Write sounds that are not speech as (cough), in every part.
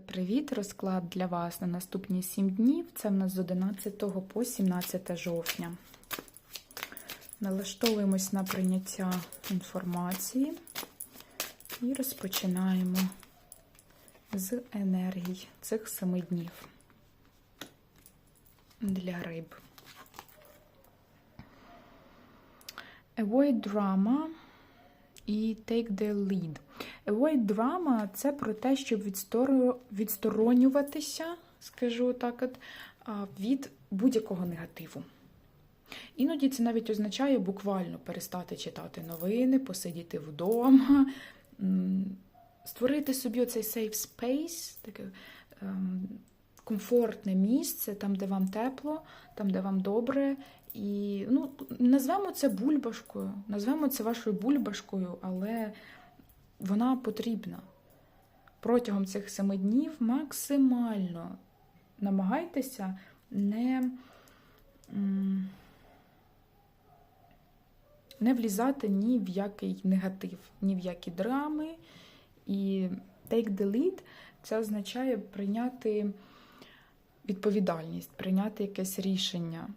Привіт! Розклад для вас на наступні 7 днів. Це в нас з 11 по 17 жовтня. Налаштовуємось на прийняття інформації і розпочинаємо з енергій цих 7 днів для риб. Avoid drama і take the lead. Avoid drama – це про те, щоб відсторо- відсторонюватися, скажу так, от, від будь-якого негативу. Іноді це навіть означає буквально перестати читати новини, посидіти вдома, створити собі оцей safe space, таке ем, комфортне місце, там, де вам тепло, там, де вам добре. І ну, назвемо це бульбашкою, назвемо це вашою бульбашкою, але вона потрібна. Протягом цих семи днів максимально намагайтеся не, не влізати ні в який негатив, ні в які драми. І take the lead це означає прийняти відповідальність, прийняти якесь рішення,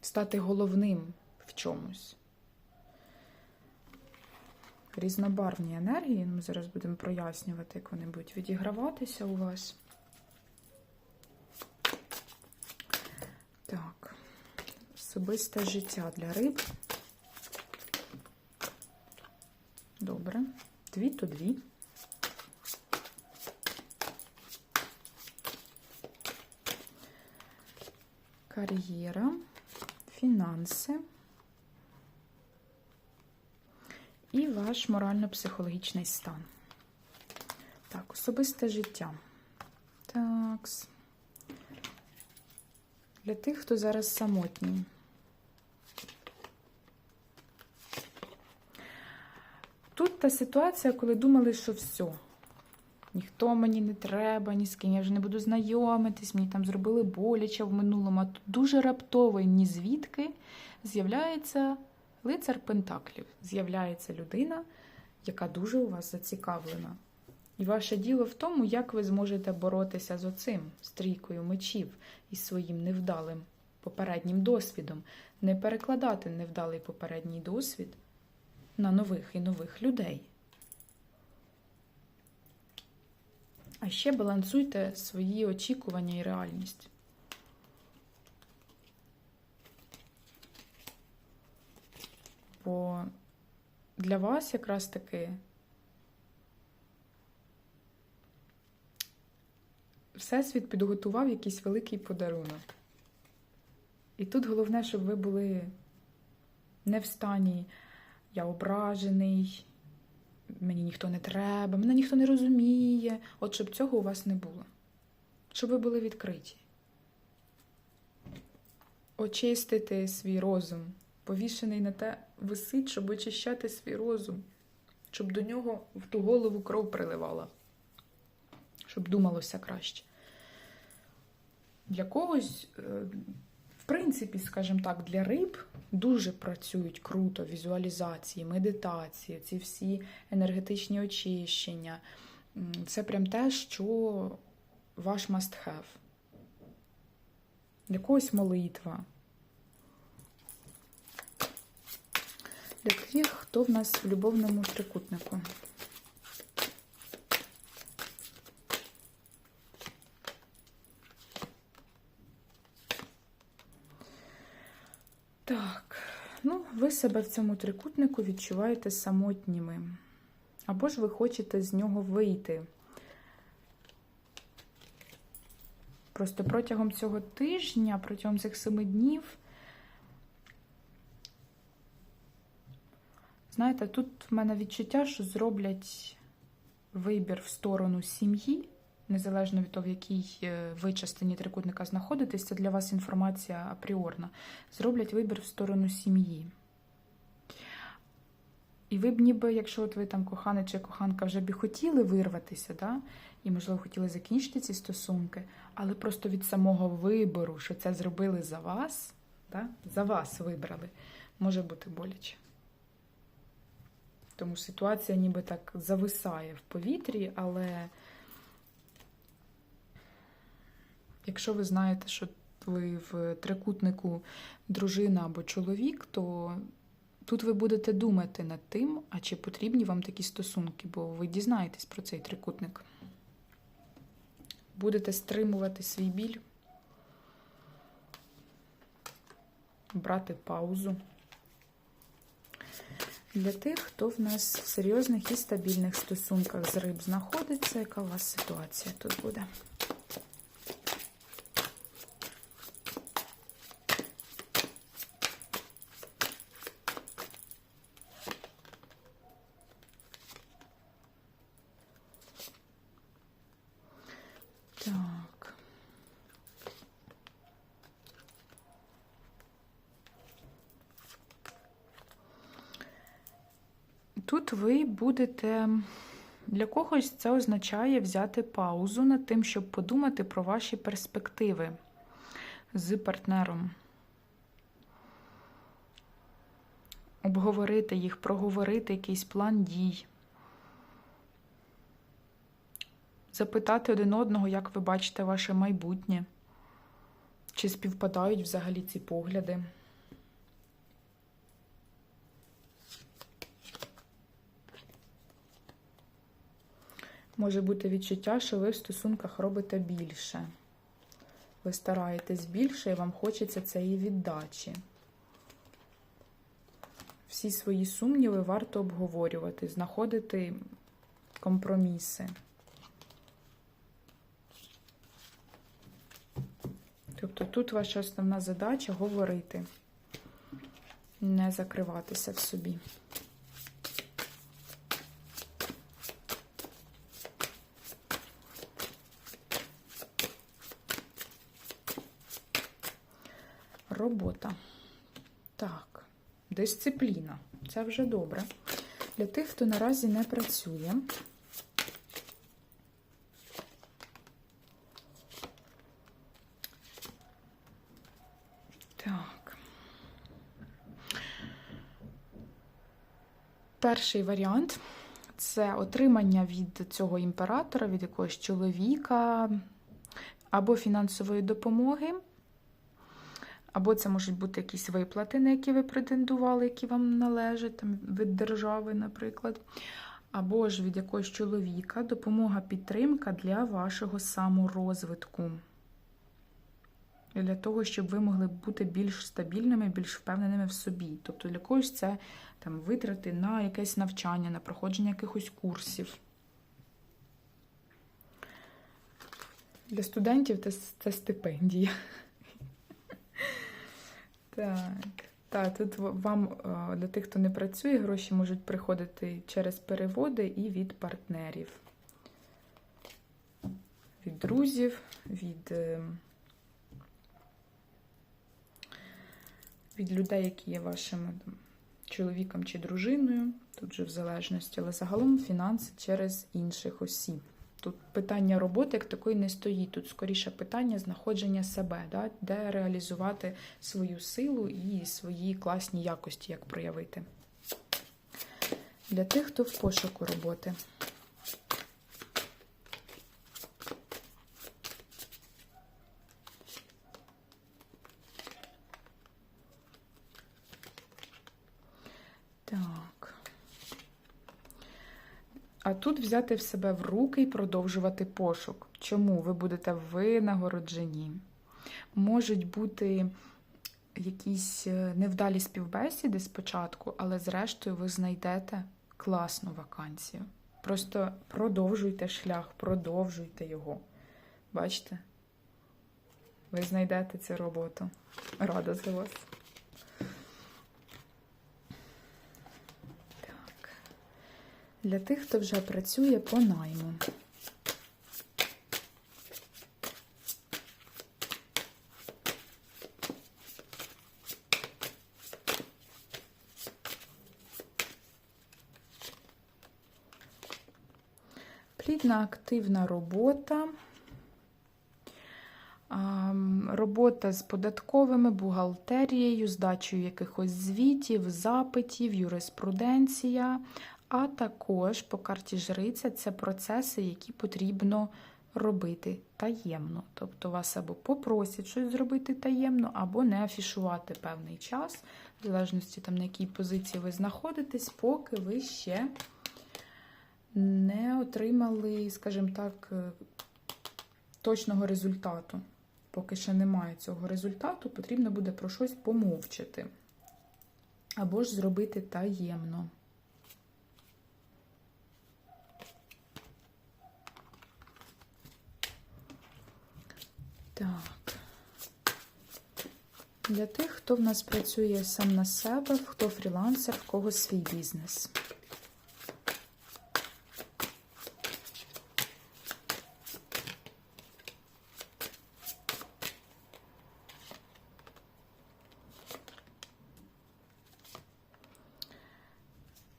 стати головним в чомусь. Різнобарвні енергії, ми зараз будемо прояснювати, як вони будуть відіграватися у вас. Так, особисте життя для риб. Добре. Дві то дві. Кар'єра, фінанси і ваш морально-психологічний стан. Так, особисте життя. Так. Для тих, хто зараз самотній. Тут та ситуація, коли думали, що все. Ніхто мені не треба, ні з ким я вже не буду знайомитись, мені там зробили боляче в минулому. А тут дуже раптово ні звідки з'являється лицар Пентаклів. З'являється людина, яка дуже у вас зацікавлена. І ваше діло в тому, як ви зможете боротися з оцим стрійкою мечів і своїм невдалим попереднім досвідом, не перекладати невдалий попередній досвід на нових і нових людей. А ще балансуйте свої очікування і реальність. Бо для вас якраз таки Всесвіт підготував якийсь великий подарунок. І тут головне, щоб ви були не в стані я ображений, мені ніхто не треба, мене ніхто не розуміє. От щоб цього у вас не було. Щоб ви були відкриті. Очистити свій розум. Повішений на те висить, щоб очищати свій розум, щоб до нього в ту голову кров приливала, щоб думалося краще. Для когось, е, в принципі, скажімо так, для риб дуже працюють круто візуалізації, медитації, ці всі енергетичні очищення. Це прям те, що ваш must have. Для когось молитва. Для тих, хто в нас в любовному трикутнику. Так, ну, ви себе в цьому трикутнику відчуваєте самотніми. Або ж ви хочете з нього вийти. Просто протягом цього тижня, протягом цих семи днів, знаєте, тут в мене відчуття, що зроблять вибір в сторону сім'ї, незалежно від того, в якій е, ви частині трикутника знаходитесь, це для вас інформація апріорна. Зроблять вибір в сторону сім'ї. І ви б ніби, якщо от ви там коханий чи коханка вже б хотіли вирватися, да? і, можливо, хотіли закінчити ці стосунки, але просто від самого вибору, що це зробили за вас, да? за вас вибрали, може бути боляче. Тому ситуація ніби так зависає в повітрі, але якщо ви знаєте, що ви в трикутнику дружина або чоловік, то тут ви будете думати над тим, а чи потрібні вам такі стосунки, бо ви дізнаєтесь про цей трикутник. Будете стримувати свій біль, брати паузу. Для тих, хто в нас в серйозних і стабільних стосунках з риб знаходиться, яка у вас ситуація тут буде? Так. Тут ви будете. Для когось це означає взяти паузу над тим, щоб подумати про ваші перспективи з партнером. Обговорити їх, проговорити якийсь план дій. Запитати один одного, як ви бачите ваше майбутнє. Чи співпадають взагалі ці погляди. Може бути відчуття, що ви в стосунках робите більше. Ви стараєтесь більше і вам хочеться цієї віддачі. Всі свої сумніви варто обговорювати, знаходити компроміси. Тобто тут ваша основна задача говорити, не закриватися в собі. Робота. Так, дисципліна. Це вже добре. Для тих, хто наразі не працює. Так. Перший варіант це отримання від цього імператора, від якогось чоловіка або фінансової допомоги. Або це можуть бути якісь виплати, на які ви претендували, які вам належать, там, від держави, наприклад. Або ж від якогось чоловіка допомога, підтримка для вашого саморозвитку. Для того, щоб ви могли бути більш стабільними, більш впевненими в собі. Тобто для когось це там, витрати на якесь навчання, на проходження якихось курсів. Для студентів це, це стипендія. Так, так, тут вам для тих, хто не працює, гроші можуть приходити через переводи і від партнерів, від друзів, від, від людей, які є вашим чоловіком чи дружиною, тут же в залежності, але загалом фінанси через інших осіб. Тут питання роботи як такої не стоїть. Тут скоріше питання знаходження себе, да? де реалізувати свою силу і свої класні якості, як проявити. Для тих, хто в пошуку роботи. Так. А тут взяти в себе в руки і продовжувати пошук. Чому ви будете винагороджені? Можуть бути якісь невдалі співбесіди спочатку, але зрештою ви знайдете класну вакансію. Просто продовжуйте шлях, продовжуйте його. Бачите? Ви знайдете цю роботу. Рада за вас. Для тих, хто вже працює по найму. Плідна активна робота. Робота з податковими, бухгалтерією, здачею якихось звітів, запитів, юриспруденція, А також по карті жриця це процеси, які потрібно робити таємно. Тобто вас або попросять щось зробити таємно, або не афішувати певний час, в залежності там, на якій позиції ви знаходитесь, поки ви ще не отримали, скажімо так, е, точного результату. Поки ще немає цього результату, потрібно буде про щось помовчати. Або ж зробити таємно. Так. Для тих, хто в нас працює сам на себе, хто фрілансер, в кого свій бізнес.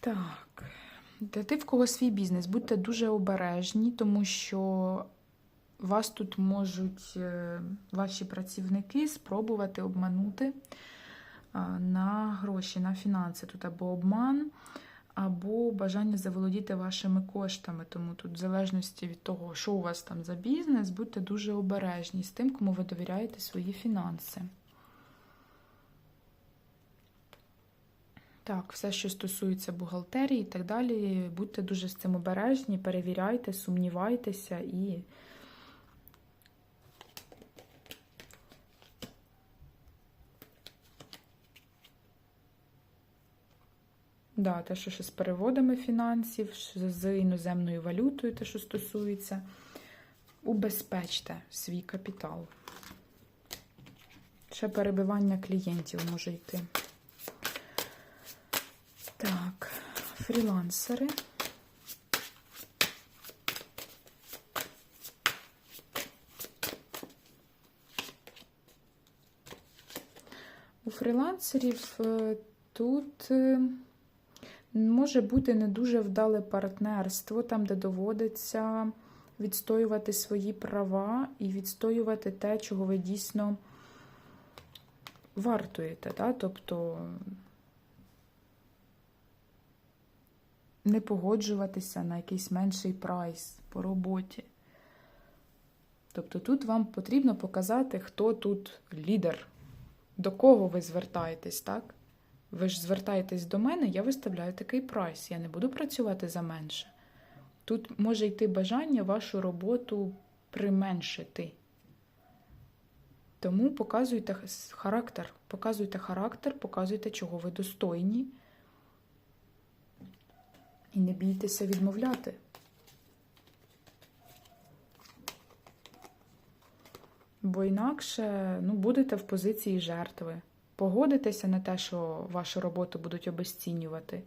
Так, для тих, в кого свій бізнес, будьте дуже обережні, тому що вас тут можуть е, ваші працівники спробувати обманути на гроші, на фінанси. Тут або обман, або бажання заволодіти вашими коштами. Тому тут, в залежності від того, що у вас там за бізнес, будьте дуже обережні з тим, кому ви довіряєте свої фінанси. Так, все, що стосується бухгалтерії і так далі, будьте дуже з цим обережні, перевіряйте, сумнівайтеся і. Да, те, що ще з переводами фінансів, з іноземною валютою, те, що стосується, убезпечте свій капітал. Ще перебивання клієнтів може йти. Так, фрілансери. У фрілансерів е, тут е, може бути не дуже вдале партнерство, там, де доводиться відстоювати свої права і відстоювати те, чого ви дійсно вартуєте. Да? Тобто не погоджуватися на якийсь менший прайс по роботі. Тобто тут вам потрібно показати, хто тут лідер, до кого ви звертаєтесь, так? Ви ж звертаєтесь до мене, я виставляю такий прайс. Я не буду працювати за менше. Тут може йти бажання вашу роботу применшити. Тому показуйте характер, показуйте характер, показуйте, чого ви достойні. І не бійтеся відмовляти. Бо інакше ну, будете в позиції жертви. Погодитеся на те, що вашу роботу будуть обесцінювати.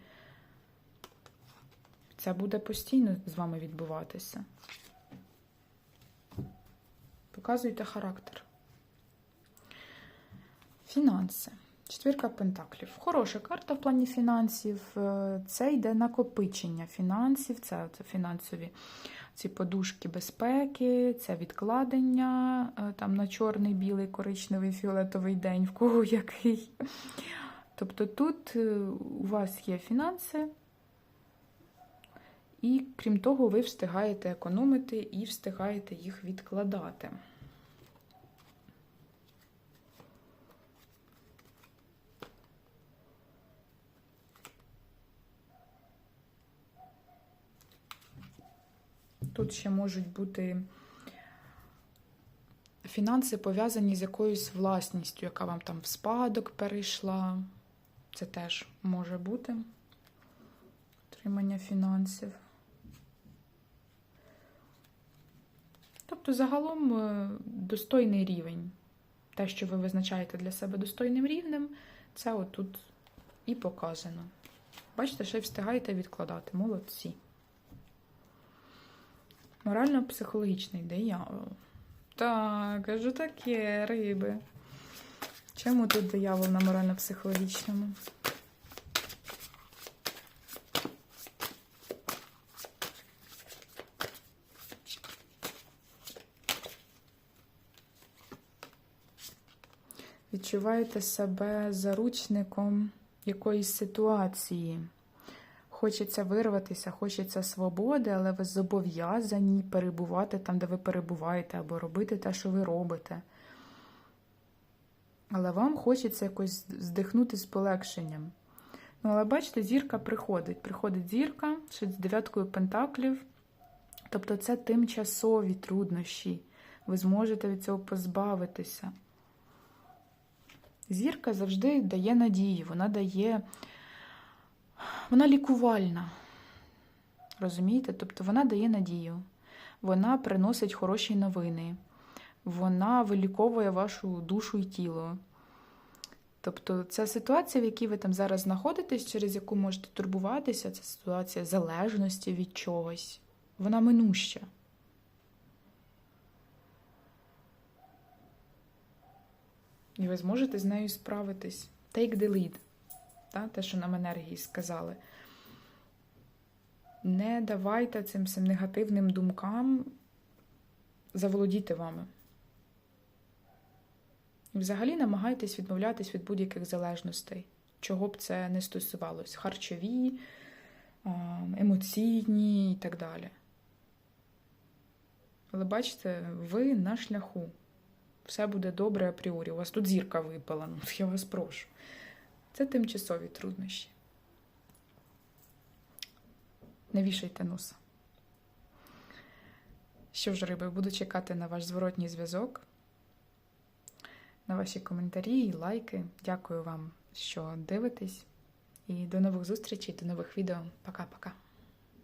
Це буде постійно з вами відбуватися. Показуйте характер. Фінанси. Четвірка пентаклів. Хороша карта в плані фінансів. Це йде накопичення фінансів, це фінансові ці подушки безпеки, це відкладення там на чорний, білий, коричневий, фіолетовий день, в кого (laughs) який. Тобто тут у вас є фінанси, і крім того, ви встигаєте економити і встигаєте їх відкладати. Тут ще можуть бути фінанси пов'язані з якоюсь власністю, яка вам там в спадок перейшла. Це теж може бути отримання фінансів. Тобто, загалом достойний рівень. Те, що ви визначаєте для себе достойним рівнем, це отут і показано. Бачите, ще й встигаєте відкладати. Молодці. Морально-психологічний диявол. Так, що таке риби? Чому тут диявол на морально-психологічному? Відчуваєте себе заручником якоїсь ситуації. Хочеться вирватися, хочеться свободи, але ви зобов'язані перебувати там, де ви перебуваєте, або робити те, що ви робите. Але вам хочеться якось здихнути з полегшенням. Ну, але бачите, зірка приходить. Приходить зірка ще з дев'яткою пентаклів. Тобто це тимчасові труднощі. Ви зможете від цього позбавитися. Зірка завжди дає надію, вона дає. Вона лікувальна. Розумієте? Тобто вона дає надію, вона приносить хороші новини, вона виліковує вашу душу і тіло. Тобто, ця ситуація, в якій ви там зараз знаходитесь, через яку можете турбуватися, це ситуація залежності від чогось. Вона минуща. І ви зможете з нею справитись. Take the lead. Та, те, що нам енергії сказали. Не давайте цим всім негативним думкам заволодіти вами. І взагалі намагайтесь відмовлятись від будь-яких залежностей, чого б це не стосувалось. Харчові, емоційні і так далі. Але бачите, ви на шляху. Все буде добре апріорі. У вас тут зірка випала, ну я вас прошу. Це тимчасові труднощі. Не вішайте носа. Що ж, риби, буду чекати на ваш зворотній зв'язок, на ваші коментарі і лайки. Дякую вам, що дивитесь. І до нових зустрічей, до нових відео. Пока-пока.